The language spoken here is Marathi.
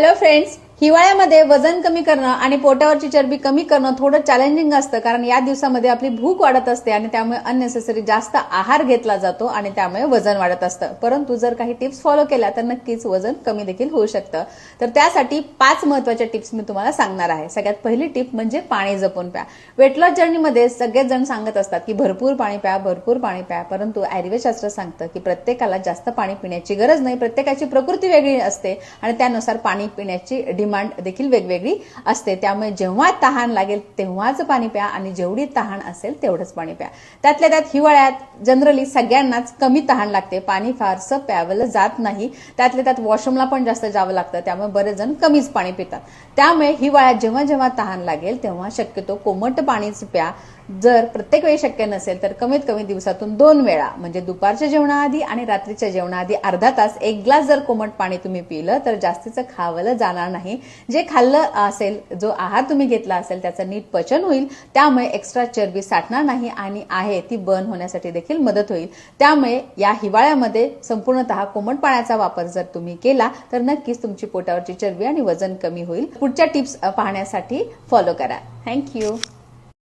Hello friends, हिवाळ्यामध्ये वजन कमी करणं आणि पोटावरची चरबी कमी करणं थोडं चॅलेंजिंग असतं. कारण या दिवसामध्ये आपली भूक वाढत असते आणि त्यामुळे अननेसेसरी जास्त आहार घेतला जातो आणि त्यामुळे वजन वाढत असतं. परंतु जर काही टिप्स फॉलो केल्या तर नक्कीच वजन कमी देखील होऊ शकतं. तर त्यासाठी पाच महत्त्वाच्या टिप्स मी तुम्हाला सांगणार आहे. सगळ्यात पहिली टिप म्हणजे पाणी जपून प्या. वेट लॉस जर्नीमध्ये सगळेच जण सांगत असतात की भरपूर पाणी प्या भरपूर पाणी प्या. परंतु आयुर्वेदशास्त्र सांगतं की प्रत्येकाला जास्त पाणी पिण्याची गरज नाही. प्रत्येकाची प्रकृती वेगळी असते आणि त्यानुसार पाणी पिण्याची डिमांड डिमांड देखील वेगवेगळी असते. त्यामुळे जेव्हा तहान लागेल तेव्हाच पाणी प्या आणि जेवढी तहान असेल तेवढंच पाणी प्या. त्यातल्या त्यात हिवाळ्यात जनरली सगळ्यांनाच कमी तहान लागते. पाणी फारसं प्यावलं जात नाही. त्यातल्या त्यात वॉशरूमला पण जास्त जावं लागतं. त्यामुळे बरेच जण कमीच पाणी पितात. त्यामुळे हिवाळ्यात जेव्हा जेव्हा तहान लागेल तेव्हा शक्यतो कोमट पाणीच प्या. जर प्रत्येक वेळी शक्य नसेल तर कमीत कमी दिवसातून दोन वेळा म्हणजे दुपारच्या जेवणाआधी आणि रात्रीच्या जेवणाआधी अर्धा तास एक ग्लास जर कोमट पाणी तुम्ही पिलं तर जास्तीचं खावलं जाणार नाही. जे खाल्लं असेल जो आहार तुम्ही घेतला असेल त्याचं नीट पचन होईल त्यामुळे एक्स्ट्रा चरबी साठणार नाही आणि आहे ती बर्न होण्यासाठी देखील मदत होईल. त्यामुळे या हिवाळ्यामध्ये संपूर्णतः कोमट पाण्याचा वापर जर तुम्ही केला तर नक्कीच तुमची पोटावरची चरबी आणि वजन कमी होईल. पुढच्या टिप्स पाहण्यासाठी फॉलो करा. थँक्यू